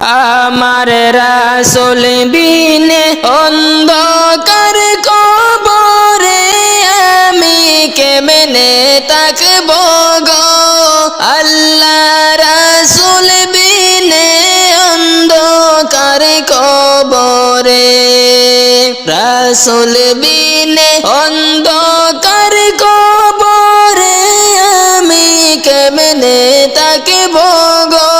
আমার রাসুল বিনে অন্ধকার কবরে আমি কেমনে তাকব গো? আল্লাহ রাসুল বিনে অন্ধকার কবরে। রাসুল বিনে অন্ধকার কবরে আমি কেমনে তাকব গো?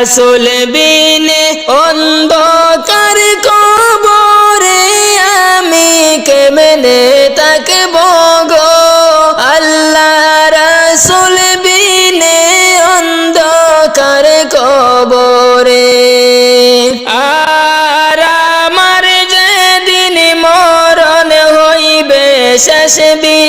রাসুল বিনে অন্ধকার কবরে আমি কেমনে তাকে গো? আল্লাহ রাসুল বিনে অন্ধকার কবরে। আর আমার যেদিন মরণ হইবে, শেষ বিদায়ের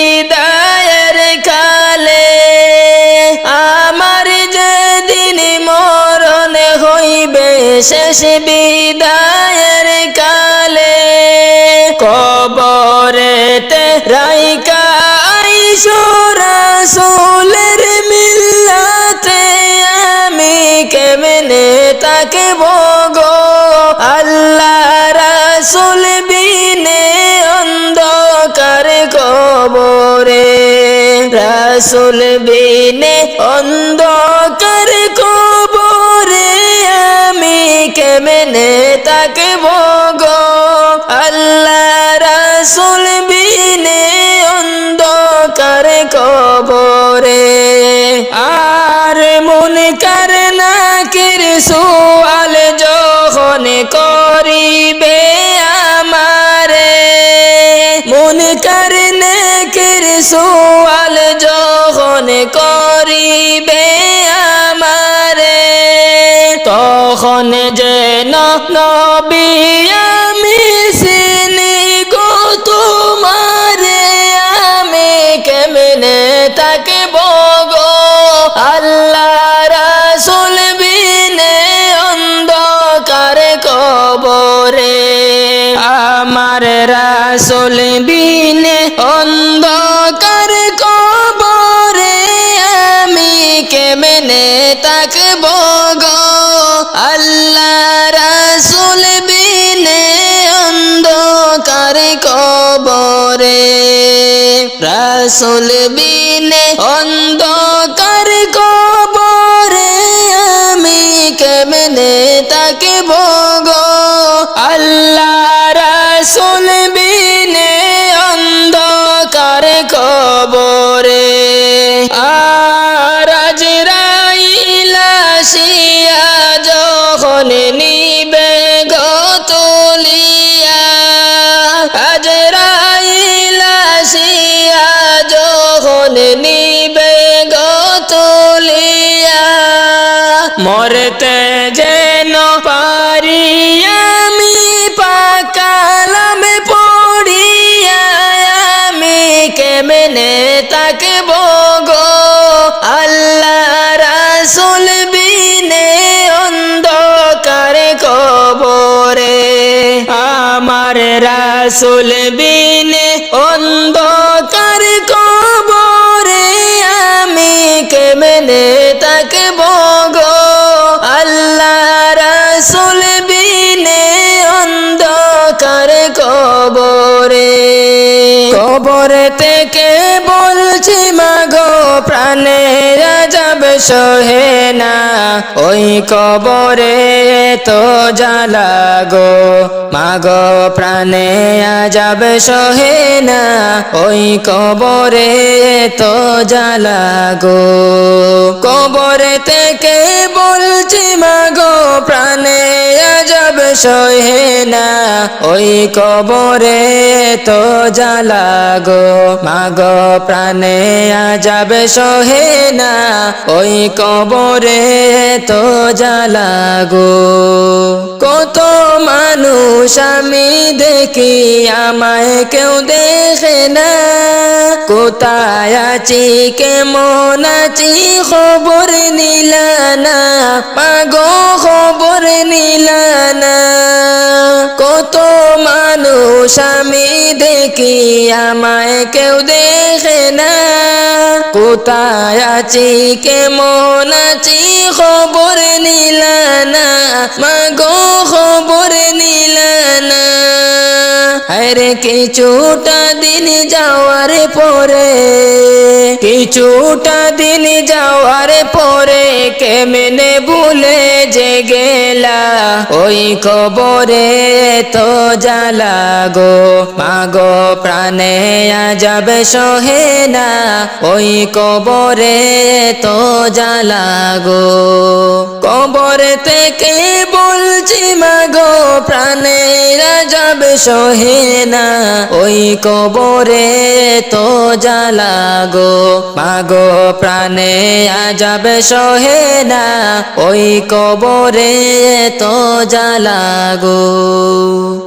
শেষ বিদায়ের কালে কবরেতে রাইকা রাসূলের মিল্লাতে আমি কেমনে তাকে গো? আল্লাহ রাসূল বিনে অন্ধকার কবরে, রাসূল বিনে অন্ধকার কবরে। আর মন কার নাকির সুয়াল যখন করিবে আমারে। মন কার নাকির সুয়াল যখন করিবে আমারে। তখন যেন নবী আমার রাসুল বিনে অন্ধকার কবরে আমি কেমনে তাকব গো? আল্লাহ রাসুল বিনে অন্ধকার কবরে। রাসুল বিনে অন্ধকার রাসুল বিনে অন্ধকার কবরে আমি কেমনে তাকে গো? আল্লাহ রাসুল বিনে অন্ধকার কবরে। কবর থেকে বলছি, মাগো প্রাণে যাব সহে না। ওই কবরে তো জালাগো গো। মাগ প্রাণে যাবে সহে না, ওই কবরে তো জালাগো গো। কবরে থেকে বলছি, মাগ প্রাণে সহে না, ওই কবরে তো জ্বালা গো। মাগো প্রাণে যাবে সহে না, ওই কবরে তো জ্বালা গো। কত মানুষ আমি দেখি, আমায় কেউ দেখে না। কোথায় আছি, কেমন আছি, খবর নিলানা পাগো খবর নিলানা কত মানুষ আমি দেখি, আমায় কেউ দেখে না। কোথায় আছি, কেমন আছি, খবর নিলানা মাগো, খবর নিলানা আরে কিছুটা দিন যাওয়ার পরে, কিছুটা দিন যাওয়ার পরে কেমনে ভুলে যে গেলা ওই কবরে তো জ্বালা গো, মাগো প্রাণে যাবে সহে না। ওই কবরে তো জ্বালা গো কবর থেকে বলছি মাগো প্রাণে যাবে সহে না, ওই কবরে তো জ্বালা গো। মাগো প্রাণে আজাবে সহে না, ওই কবরে তো জ্বালা গো।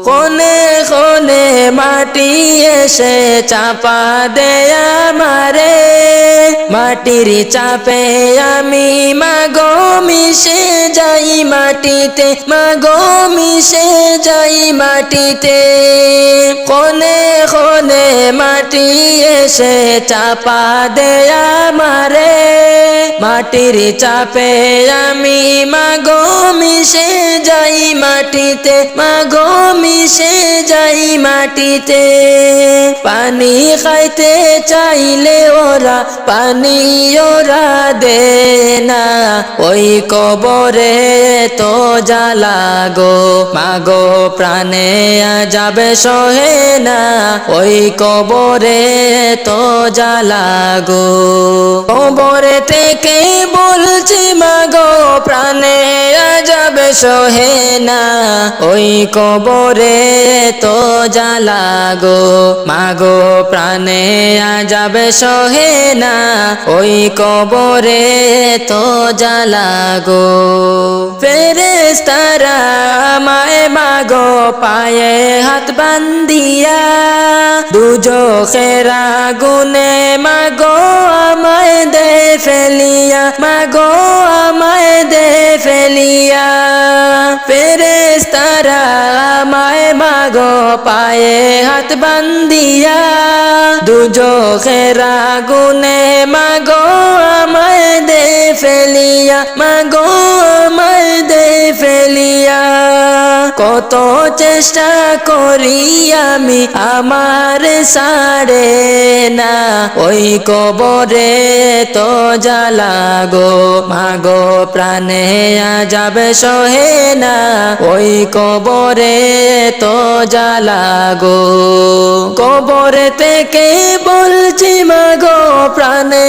কোনে কোনে মাটি এসে চাপা দেয়া মারে মাটির চাপে আমি মাগো মিশে যাই মাটিতে, মাগো মিশে যাই মাটিতে। কোনে কোনে মাটি এসে চাপা দেয়া মারে মাটির চাপে আমি মাগো মিশে যাই মাটিতে, মাগো মিশে যাই মাটিতে। পানি খাইতে চাইলে ওরা পানি ওরা দে না, ওই কবরে তো জ্বালা গো। মাগো প্রাণে যাবে সহে না, ওই কবরে তো জ্বালা গো। কবরে থেকে বলছি, মাগো প্রাণে যাবে সহে না, ওই কবরে তো জ্বালা গো। মাগো প্রাণে যাবে সহে না, ওই কবরে তো জ্বালা গো। ফেরেস্তারা আমায় মাগো পায়ে হাত বান্দিয়া দুজো খেরা গুনে মাগো আমায় দে ফেলিয়া, মাগো আমায় দে ফেলিয়া ফেরেস্তারা আমায় মাগো পায়ে হাত বান্দিয়া দুজো খেরা গুনে মাগো আমায় দে ফেলিয়া মাগো আমায় দে ফেলিয়া কত চেষ্টা করি আমি আমার সাড়ে না, ওই কবরে তো জ্বালা গো, মাগো প্রাণে যাবে সহে না। ওই কবরে তো জ্বালা গো। কবর থেকে বলছি, মাগো, প্রাণে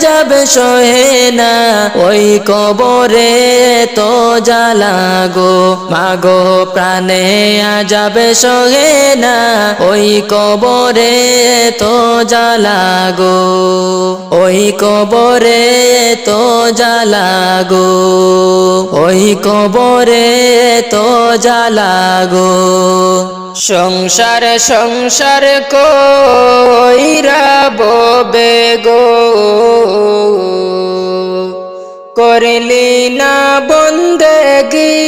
যাবে সহে না। ওই কবরে তো জ্বালা গো। মাগো, প্রাণে যাবে সহে না। ওই কবরে তো জ্বালা গো। ওই কবরে তো জ্বালা গো। ওই কবরে তো জ্বালা গো। সংসার সংসার কইরা ববে গো। করলি না বন্দেগি।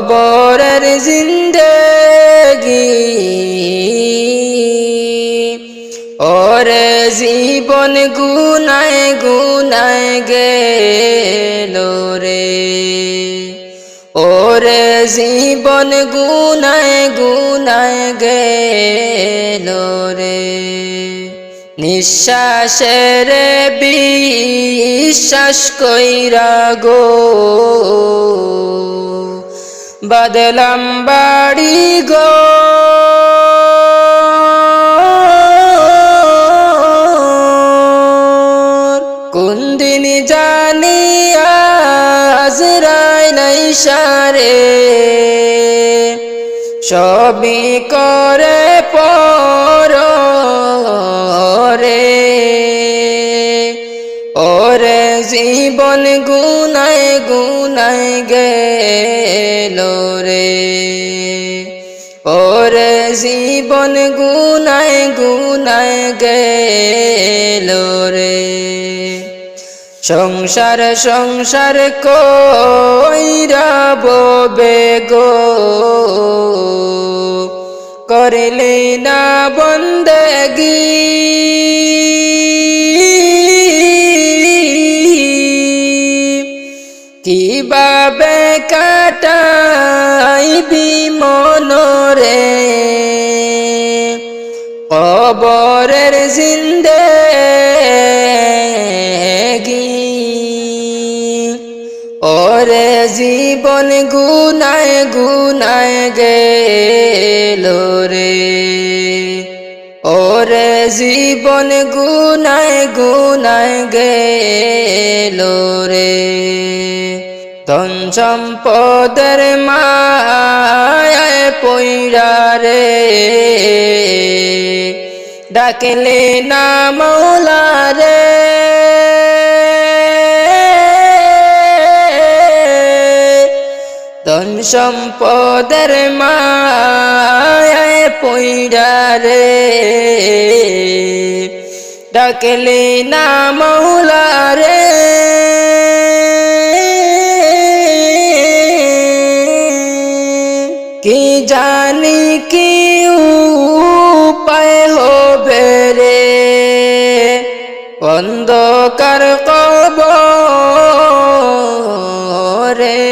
কবরের জিন্দগি। ওরে জীবন গুনায় গুনায় গেল রে। ওরে জীবন গুনায় গুনায় গেল রে। নিঃশ্বাসের বিশ্বাস কইরা গো। বদলাম বাড়ি গো। কোন জানি আজরাই নাই সারে। সবই করে পর জীবন গুনায় গুনায় গেল রে। ওরে জীবন গুনায় গুনায় গেল রে। সংসার সংসার কইরা ববে গো। করলে না বন্দেগি। কীভাবে কাটাইবি মনরে? কবরের জিন্দে ওরে জীবন গুনায় গুনায় গেল রে। ওরে জীবন গুনায় গুনায় গেল রে। ধন সম্পদের মায় পইরা রে। ডাকলে না মৌলা রে। ধন সম্পদের মায় পইরা রে। ডাকলে না মৌলা রে। জানি কি উপায় হবে রে অন্ধকার কব রে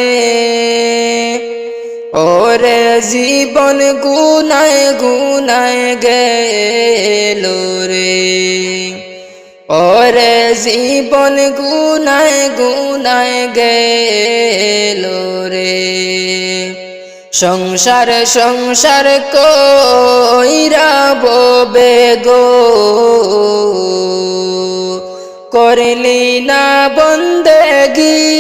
ওরে জীবন গুনায় গুনায় গেল রে ওরে জীবন গুনায় গুনায় গেল রে সংসার সংসার কইরা ববে গো। করলি না বন্দেগি।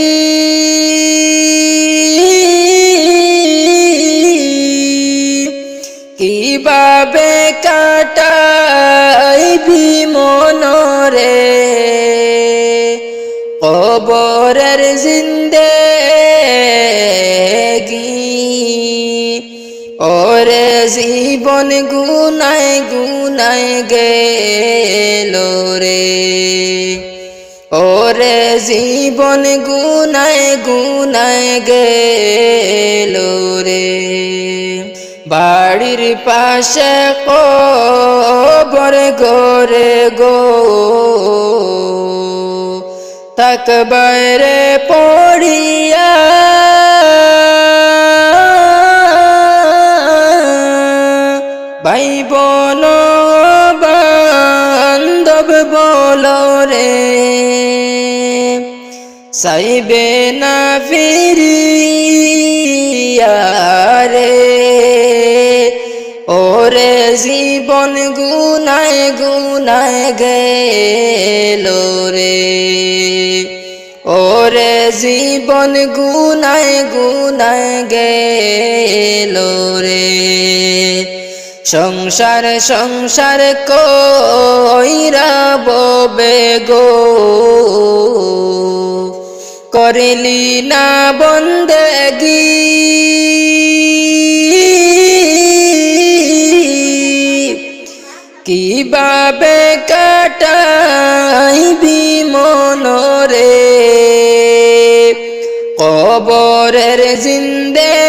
কীভাবে কাটাইবি মনরে? কবরের জিন্দে জীবন গুনায় গুনায় গেল রে। ওরে জীবন গুনায় গুনায় গেল রে। বাড়ির পাশে কবর গোরে গো। তাক বাইরে পড়িয়া বল রে সাইবে না ফিরিয়া রে ওরে জীবন গুনায় গুনায় গেল রে। ওরে জীবন গুনায় গুনায় গেল রে। সংসার সংসার কইরা ববে গো। করিলি না বন্দেগি। কীভাবে কাটাইবি মনরে? কবরের জিন্দে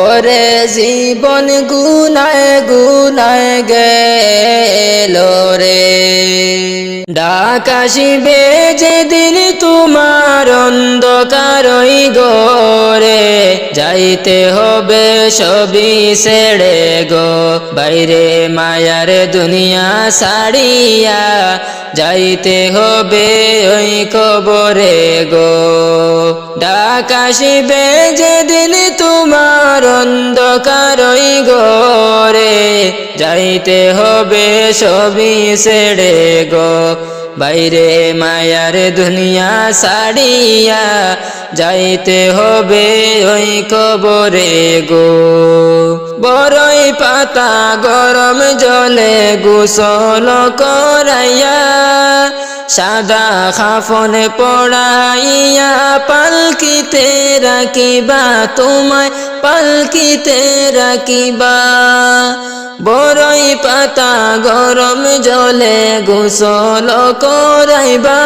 ওরে জীবন গুনায় গুনায় গেল রে। ডাকাশিবে যেদিন তোমার অন্ধকার ওই গোরে যাইতে হবে সবই ছেড়ে গো। বাইরে মায়ার দুনিয়া সারিয়া যাইতে হবে ওই কবরে গো। ডাকাশিবে যেদিন তোমার অন্ধকার ওই গোরে যাইতে হবে সবই ছেড়ে গো। বাইরে মায়ার দুনিয়া সারিয়া যাইতে হবে ওই কবরে গো। বড়ই পাতা গরম জলে গোসল করাইয়া, সাদা খাফন পড়াইয়া পালকিতে রাখিবা তোমায় পালকিতে রাখিবা। বড়ই পাতা গরম জলে গোসল করাইবা।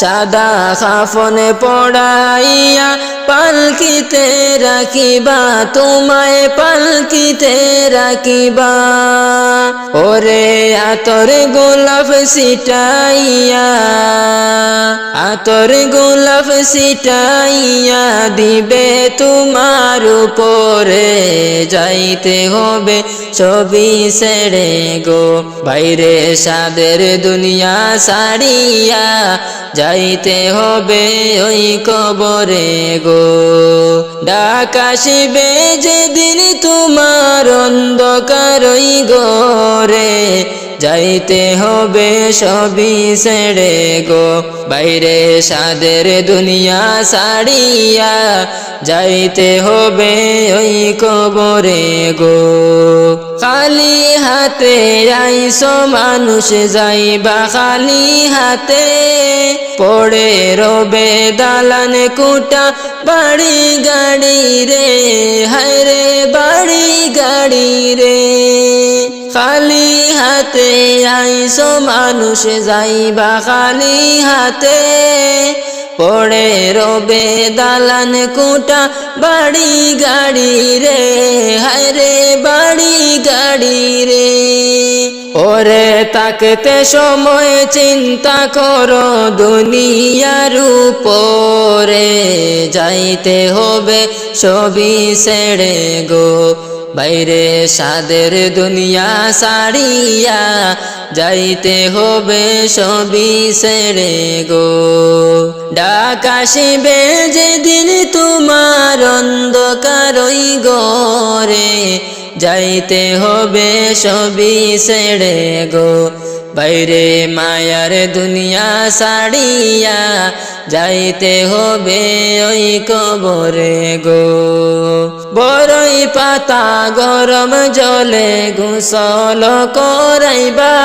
সাদা খাফনে পড়াইয়া পালকিতে রাখিবা, তোমায় পালকিতে রাখিবা। ওরে আতর গোলাপ সিটাইয়া আতর গোলাপ সিটাইয়া দিবে তোমার উপরে, যাইতে হবে ছবি ছেড়ে গো, বাইরে সাদের দুনিয়া সারিয়া যাইতে হবে ওই কবরে গো। ডাকাশিবে যেদিন তোমার অন্ধকার ওই গোরে যাইতে হবে সবই ছেড়ে গো। বাইরে সাদের দুনিয়া সারিয়া যাইতে হবে ওই কবরে গো। খালি হাতে আইসো মানুষ যাইবা খালি হাতে। পড়ে রবে দালান কুটা বাড়ি গাড়ি রে, হায় রে বাড়ি গাড়ি রে। খালি হাতে আইসো মানুষ যাইবা খালি হাতে। পড়ে রবে দালান কুটা, বাড়ি গাড়ি রে, হায় রে বাড়ি গাড়ি রে। ওরে তাকতে সময় চিন্তা করো, দুনিয়ার উপরে যাইতে হবে, সবই ছেড়ে গো। বাইরে সাদের দুনিয়া সারিয়া যাইতে হবে সবই ছেড়ে গো। ডাকাশিবে যেদিন তোমার অন্ধকার ওই গরে যাইতে হবে সবই ছেড়ে গো। বাইরে মায়ার দুনিয়া সারিয়া যাইতে হবে ওই কবরে গো। বড়ই পাতা গরম জলে ঘুষল করাইবা।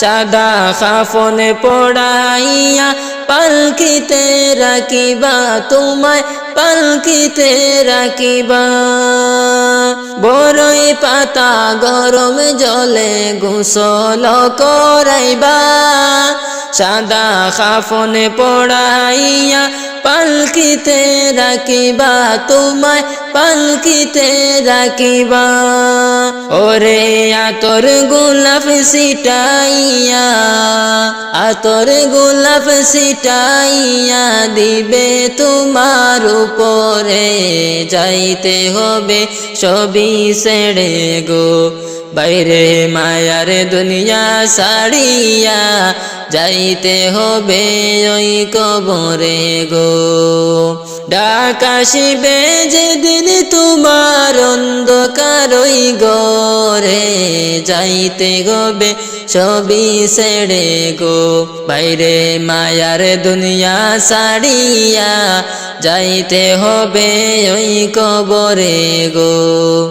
সাদা খাফনে পড়াইয়া পালকিতে রাখিবা তোমায় পালকিতে রাখিবা। বড়ই পাতা গরম জলে গোসল করাইবা। সাদা খাফনে পড়াইয়া পালকিতে রাখিবা, তোমায় পালকিতে রাখিবা। ওরে আতর গোলাপ সিটাইয়া আতর গোলাপ সিটাইয়া দিবে তোমার উপরে যাইতে হবে, সবই সেড়ে গো। বাইরে মায়ার দুনিয়া সারিয়া যাইতে হবে ওই কবরে গো। ডাকাশিবে যেদিন তোমার অন্ধকার ওই গরে যাইতে গবে সবই সেড়ে গো। বাইরে মায়ার দুনিয়া সাড়িয়া যাইতে হবে ওই কবরে গো।